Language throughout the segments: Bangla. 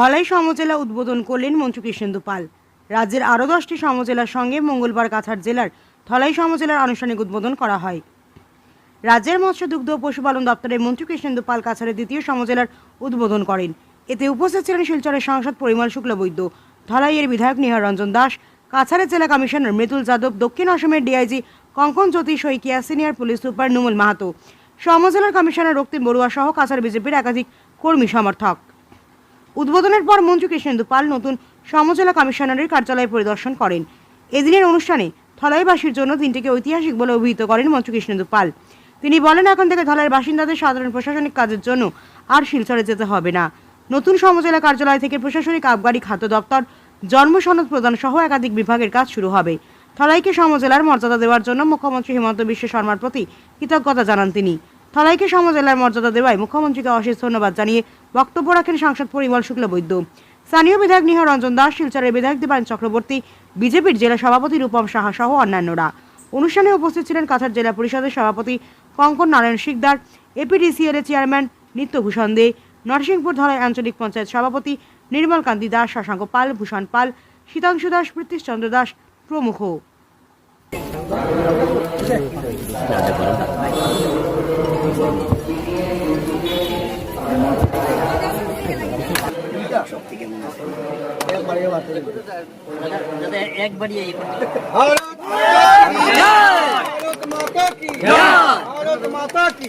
ধলাই সমজেলা উদ্বোধন করলেন মন্ত্রী কৃষ্ণেন্দু পাল। রাজ্যের আরও দশটি সমজেলার সঙ্গে মঙ্গলবার কাছাড় জেলার ধলাই সমজেলার আনুষ্ঠানিক উদ্বোধন করা হয়। রাজ্যের মৎস্য দুগ্ধ ও পশুপালন দপ্তরের মন্ত্রী কৃষ্ণেন্দু পাল কাছাড়ের দ্বিতীয় সমজেলার উদ্বোধন করেন। এতে উপস্থিত ছিলেন শিলচরের সাংসদ পরিমল শুক্লবৈদ্য ধলাইয়ের বিধায়ক নিহার রঞ্জন দাস, কাছাড়ের জেলা কমিশনার মৃদুল যাদব, দক্ষিণ অসমের DIG Kankan Jyoti Saikia, senior police super Numul Mahato. সমজেলার commissioner Raktim Baruah সহ কাছাড় বিজেপির একাধিক কর্মী সমর্থক। উদ্বোধনের পর মন্ত্রী কৃষ্ণেন্দু পাল নতুন সমজেলা কমিশনারের কার্যালয় পরিদর্শন করেন। এদিনের অনুষ্ঠানে ধলাইবাসীর জন্য দিনটিকে ঐতিহাসিক বলে অভিহিত করেন মন্ত্রী কৃষ্ণেন্দু পাল। তিনি বলেন, এখন থেকে ধলাইয়ের বাসিন্দাদের সাধারণ প্রশাসনিক কাজের জন্য আর শিলচরে যেতে হবে না। নতুন সমজেলা কার্যালয় থেকে প্রশাসনিক আবগারি, খাদ্য দপ্তর, জন্ম সনদ প্রদান সহ একাধিক বিভাগের কাজ শুরু হবে। থলাইকে সমজেলার মর্যাদা দেওয়ার জন্য মুখ্যমন্ত্রী হিমন্ত বিশ্ব শর্মার প্রতি কৃতজ্ঞতা জানান তিনি। থলাইকে সমজেলার মর্যাদা দেওয়ায় মুখ্যমন্ত্রীকে অশেষ ধন্যবাদ জানিয়ে বক্তব্য রাখেন সাংসদ পরিমল শুক্লবৈদ্য স্থানীয় বিধায়ক নিহার রঞ্জন দাস, শিলচরের বিধায়ক দেবায়ন চক্রবর্তী, বিজেপির জেলা সভাপতি রূপম সাহা সহ অন্যান্যরা। অনুষ্ঠানে উপস্থিত ছিলেন কাছাড় জেলা পরিষদের সভাপতি কঙ্কন নারায়ণ শিকদার এপিডিসিএল এর চেয়ারম্যান নিত্যভূষণ দে, নরসিংপুর ধলাই আঞ্চলিক পঞ্চায়েত সভাপতি নির্মল কান্তি দাস, শশাঙ্ক পাল, ভূষণ পাল, শীতাংশু দাস, প্রীতিশ চন্দ্র দাস প্রমুখ। একবারই মাতা কি? মাতা কি?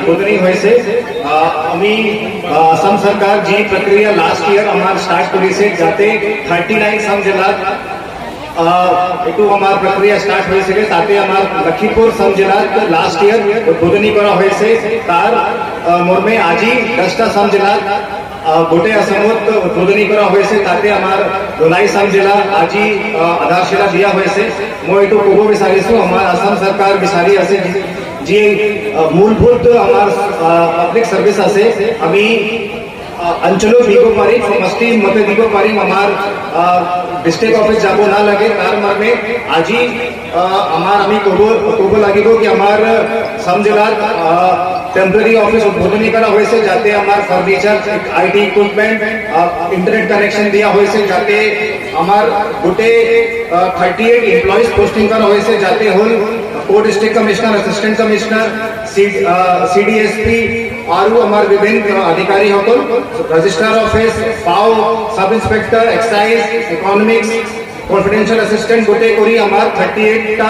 की জেলা আজি উদ্বোধনী হয়েছে আহ, আমি আহ, আসাম সরকার যে প্রক্রিয়া লাস্ট ইয়ার আমার স্টার্ট করেছে যাতে থার্টি নাইন সাম জেলাত একটু আমার প্রক্রিয়া স্টার্ট হয়েছিল তাতে আমার লক্ষীপুর সাম জেলাত লাস্ট ইয়ার উদ্বোধনী করা হয়েছে তার আহ, মর্মে আজি দশটা সাম জেলাত আহ, গোটে আসামত উদ্বোধনী করা হয়েছে তাতে আমার ধলাই সাম জেলা আজি আহ, আধারশিলা দিয়া হয়েছে। মই এইটো ক'ব বিচাৰিছো আমাৰ আসাম চৰকাৰ বিচাৰি আছে যি- যি আহ, মূলভূত আমাৰ পাব্লিক সার্ভিস আছে। আমি আহ, অঞ্চলত দিব পাৰিম সমষ্টি মতে দিব পাৰিম। আমাৰ ডিষ্ট্ৰিক্ট অফিস যাব নালাগে তাৰ মৰ্মে আজি আহ, আমাৰ আমি ক'ব ক'ব লাগিব কি আমাৰ চাম জিলাত টেম্পৰাৰী অফিস উদ্বোধনী কৰা হৈছে যাতে আমাৰ furniture I T equipment internet connection দিয়া হৈছে যাতে আমাৰ গোটেই থাৰ্টি এইট এমপ্লয়িজ পোষ্টিং কৰা হৈছে যাতে হ'ল কো district commissioner assistant commissioner CDSP আৰু আমাৰ বিভিন্ন অধিকাৰী সকল ৰেজিষ্ট্ৰাৰ অফিচ পাও sub inspector excise economics confidential assistant গোটেই কৰি আমাৰ thirty এইটটা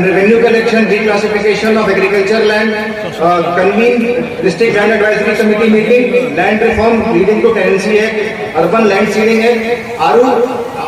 and revenue collection, reclassification of agriculture land, uh, convene district land advisory committee meeting, land reform leading to tenancy act, urban land sealing act, आरू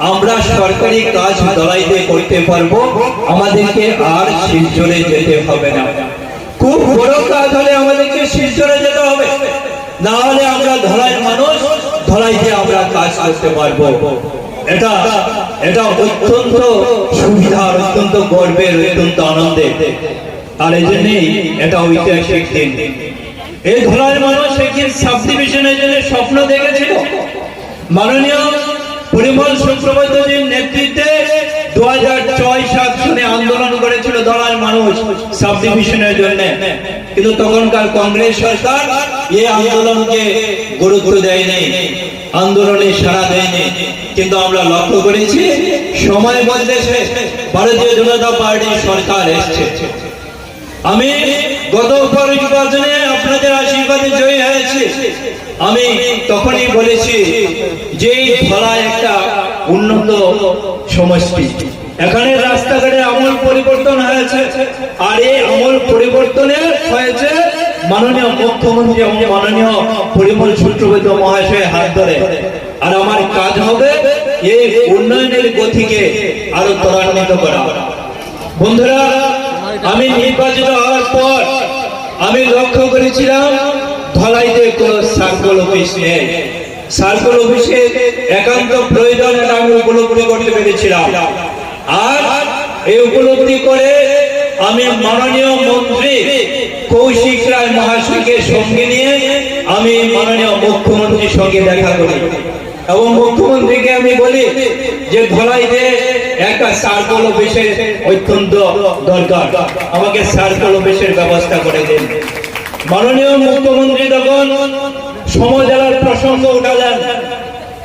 আমরা সরকারি কাজ ধরাইতে করতে পারব, আমাদেরকে আর শিলচরে যেতে হবে না। খুব বড় কাজ হলে আমাদেরকে শিলচরে যেতে হবে। না হলে আমরা ধরাই মানুষ ধরাইতে আমরা কাজ করতে পারব। এটা এটা অত্যন্ত অত্যন্ত গর্বের, অত্যন্ত আর এই জন্যই এটা ঐতিহাসিক দিন। এই মানুষ একদিন সাব ডিভিশনের জন্য স্বপ্ন দেখেছিল। মাননীয় সাব ডিভিশনের জন্য। কিন্তু তখনকার কংগ্রেস সরকার এই আন্দোলনকে গুরুত্ব দেয়নি, আন্দোলনে সাড়া দেয়নি। কিন্তু আমরা লক্ষ্য করেছি, সময় বদলেছে, ভারতীয় জনতা পার্টির সরকার এসছে। আমি গত নির্বাচনে আপনাদের আশীর্বাদে জয়ী হয়েছি। আমি তখনই বলেছি যে ধরা একটা উন্নত সমষ্টি। এখানে রাস্তাঘাটে আমূল পরিবর্তন হয়েছে। আর এই আমূল পরিবর্তনের হয়েছে মাননীয় মুখ্যমন্ত্রী এবং মাননীয় পরিমল শুক্রবর্তী মহাশয়ের হাত ধরে। আর আমার কাজ হবে এই উন্নয়নের গতিকে আরও ত্বরান্বিত করা। বন্ধুরা, আমি নির্বাচিত হওয়ার পর আমি লক্ষ্য করেছিলাম, ধলাইতে কোন সার্কল অফিস নেই। সার্কল অফিসে একান্ত প্রয়োজন আমি উপলব্ধি করতে পেরেছিলাম। আর এই উপলব্ধি করে আমি মাননীয় মন্ত্রী কৌশিক রায় মহাশয়কে সঙ্গে নিয়ে আমি মাননীয় মুখ্যমন্ত্রীর সঙ্গে দেখা করি। এবং মুখ্যমন্ত্রীকে আমি বলি যে ধলাইতে একটা সার্কল অফিসের অত্যন্ত দরকার। আমাকে সার্কল অফিসের ব্যবস্থা করে দিন। মাননীয় মুখ্যমন্ত্রী তখন সমজেলার প্রসঙ্গ উঠালেন।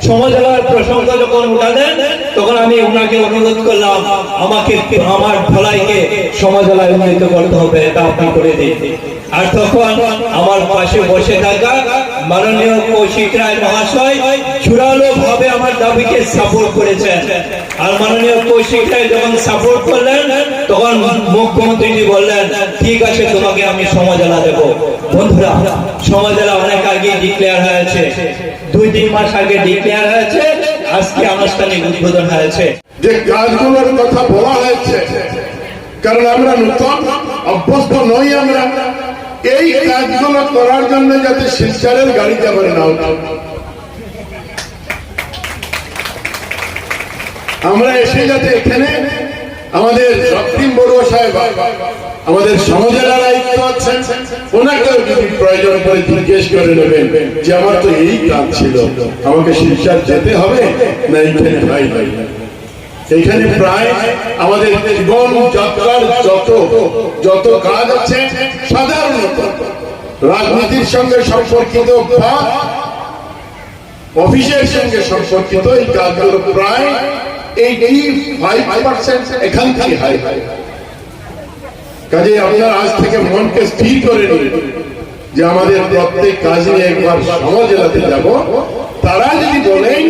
সমজেলার প্রসঙ্গ যখন তখন আমি ওনাকে অনুরোধ করলাম, আমাকে আমার উন্নীত করতে হবে, এটা আপনি করে দিন। আর তখন আমার পাশে বসে থাকা মাননীয় কৌশিক রায় মহাশয় ভাবে আমার দাবিকে সাপোর্ট করেছেন। আর মাননীয় কৌশিক রায় যখন সাপোর্ট করলেন, তখন মুখ্যমন্ত্রীজি বললেন, ঠিক আছে, তোমাকে আমি সমাজলা দেব। বন্ধুরা সমাজলা অনেক আগে ডিক্লেয়ার হয়েছে, দুই, তিন মাস আগে ডিক্লেয়ার হয়েছে, আজকে আনুষ্ঠানিক উদ্বোধন হয়েছে। যে কাজগুলোর কথা বলা হয়েছে, কারণ আমরা নতুন অভ্যস্ত নই আমরা, এই কাজগুলো করার জন্য যাতে শিলচারের গাড়িতে আবার না আমরা এসে যাতে এখানে আমাদের রক্তিম বড়ুয়া সাহেব, আমাদের সমাজের আয়ুক্ত আছেন, ওনাকেও যদি প্রয়োজন করে জিজ্ঞেস করে নেবেন যে আমার তো এই কাজ ছিল, আমাকে শিলচার যেতে হবে না এইখানে ভাই? ভাই এখানে প্রায় আমাদের জীবন যাত্রার যত যত কাজ আছে, সাধারণত রাজনীতির সঙ্গে সম্পর্কিত বা অফিসের সঙ্গে সম্পর্কিত এই কাজগুলো প্রায় হাই হাই কাজে আজ থেকে মনকে স্থির করে যে আমাদের প্রত্যেক কাজ নিয়ে একবার সমাজ এলাতে তারা যদি বলেন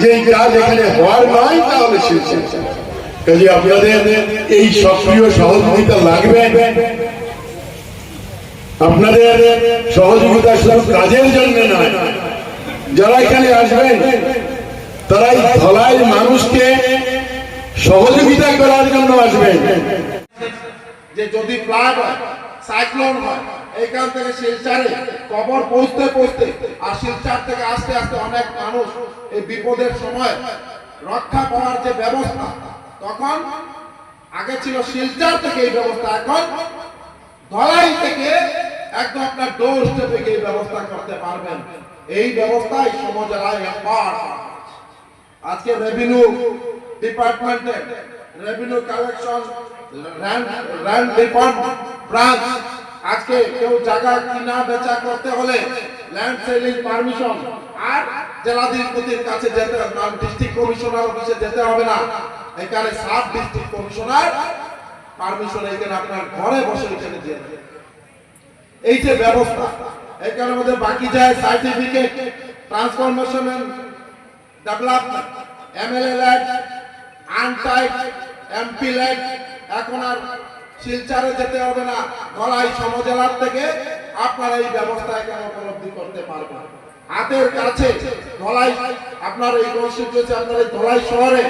যে এই কাজ এখানে হওয়ার নয়, তাহলে কাজে আপনাদের এই সক্রিয় সহযোগিতা লাগবে। আপনাদের সহযোগিতা শুধু কাজের জন্য নয়, যারা এখানে আসবেন তারা ধলাই মানুষকে সহযোগিতা করার জন্য আসবেন। যে যদি ফ্লাড হয়, সাইক্লোন হয়, এইখান থেকে শিলচারে কবর পৌঁছতে পৌঁছতে, আর শিলচার থেকে আস্তে আস্তে অনেক মানুষ এই বিপদের সময় রক্ষা পাওয়ার যে ব্যবস্থা, তখন আগে ছিল শিলচার থেকে এই ব্যবস্থা, এখন ধলাই থেকে একদম আপনার ডোর গিয়ে এই ব্যবস্থা করতে পারবেন। এই ব্যবস্থায় সমাজের আয় পার আজকে রেভিনিউ ডিপার্টমেন্টে revenue collection land department branch আজকে কেউ জায়গা কিনা বেচা করতে হলে ল্যান্ড সেলিং পারমিশন আর জেলাধিপতির কাছে যেতে হবে ডিস্ট্রিক্ট কমিশনার অফিসে যেতে হবে না এখানে সাব ডিস্ট্রিক্ট কমিশনার পারমিশন এখানে আপনার ঘরে বসে এখানে দিয়ে। এই যে ব্যবস্থা, এখানে আমাদের বাকি যায় certificate transformation development MLA LAD untied MP LAD এখন আর শিলচারে যেতে হবে না। ধলাই সমজেলার থেকে আপনারা এই ব্যবস্থা এখানে উপলব্ধি করতে পারবেন। হাতের কাছে ধলাই, আপনার এই কনস্টিটিউশন আপনার এই ধলাই শহরে,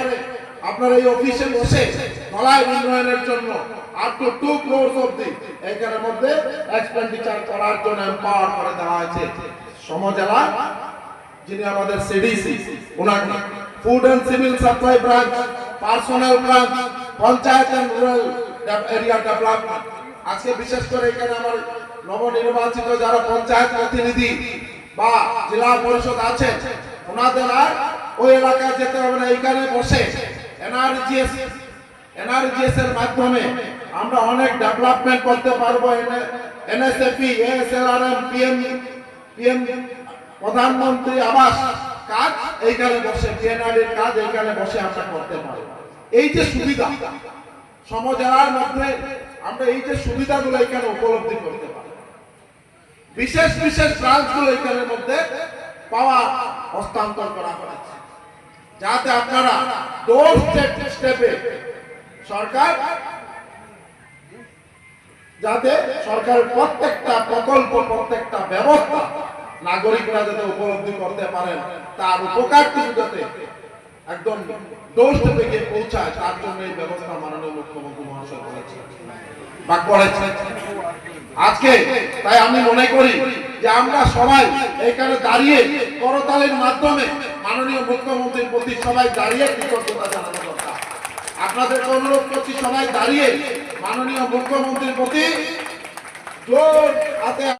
আপনার এই অফিসে বসে ধলাই উন্নয়নের জন্য আপ টু টু ক্রোর্স অব্দি এখানের মধ্যে এক্সপেন্ডিচার করার জন্য এম্পাওয়ার করে দেওয়া হয়েছে। সমজেলা যিনি আমাদের সিডিসি ওনাকে food and civil supply branch personal branch panchayat and rural area development আজকে বিশেষ করে এখানে আমার নবনির্বাচিত যারা পঞ্চায়েত প্রতিনিধি বা জেলা পরিষদ আছে ওনাদের আর ওই এলাকায় যেতে হবে না এখানে বসে এনআরজিএস এনআরজিএস এর মাধ্যমে আমরা অনেক ডেভেলপমেন্ট করতে পারব এনএসএপি এএসএলআরএম পিএম পিএম প্রধানমন্ত্রী আবাস কাজ এইখানে বসে পিএনআরএর কাজ, এইখানে বসে আমরা করতে পারব এই যে সুবিধা, সমজেলার মধ্যে আমরা এই যে সুবিধাগুলো এখানে উপলব্ধি করতে পারি। বিশেষ বিশেষ ব্রাঞ্চগুলো এখানের মধ্যে পাওয়া হস্তান্তর করা হয়েছে। যাতে আপনারা ডোর স্টেপে সরকার, যাতে সরকারের প্রত্যেকটা প্রকল্প, প্রত্যেকটা ব্যবস্থা নাগরিকরা যাতে উপলব্ধি করতে পারেন, তার উপকারটুকু যাতে একদম স্টেপে গিয়ে পৌঁছায়, তার জন্য এই ব্যবস্থা মাননীয় মুখ্যমন্ত্রী মহাশয় করেছে বা করেছে আজকে তাই আমি মনে করি যে আমরা সবাই এখানে দাঁড়িয়ে করতালির মাধ্যমে মাননীয় মুখ্যমন্ত্রীর প্রতি সবাই দাঁড়িয়ে কৃতজ্ঞতা জানানো দরকার। আপনাদেরকে অনুরোধ করছি সবাই দাঁড়িয়ে মাননীয় মুখ্যমন্ত্রীর প্রতি জোর হাতে